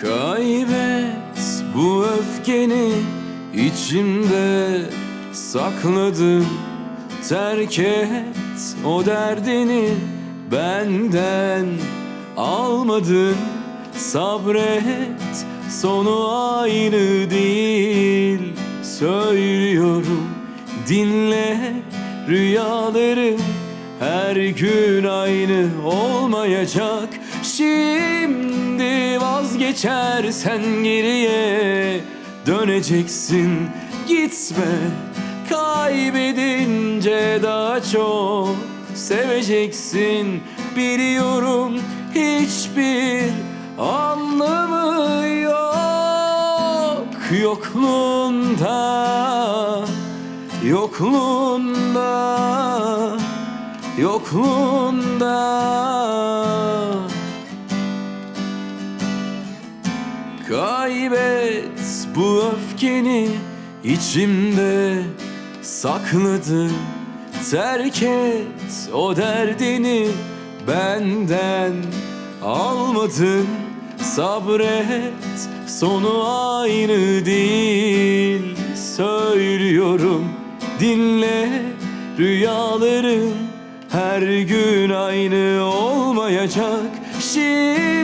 Kaybet bu öfkeni içimde sakladım Terk et o derdini benden almadın. Sabret sonu aynı değil. Söylüyorum dinle rüyalarım her gün aynı olmayacak. Şimdi vazgeçersen geriye. Döneceksin Gitme. Kaybedince daha çok seveceksin. Biliyorum hiçbir anlamı yok. Yokluğunda Yokluğunda Yokluğunda Kaybet bu öfkeni içimde sakladım Terk et o derdini benden almadın. Sabret sonu aynı değil. Söylüyorum dinle rüyalarım her gün aynı olmayacak. Şimdi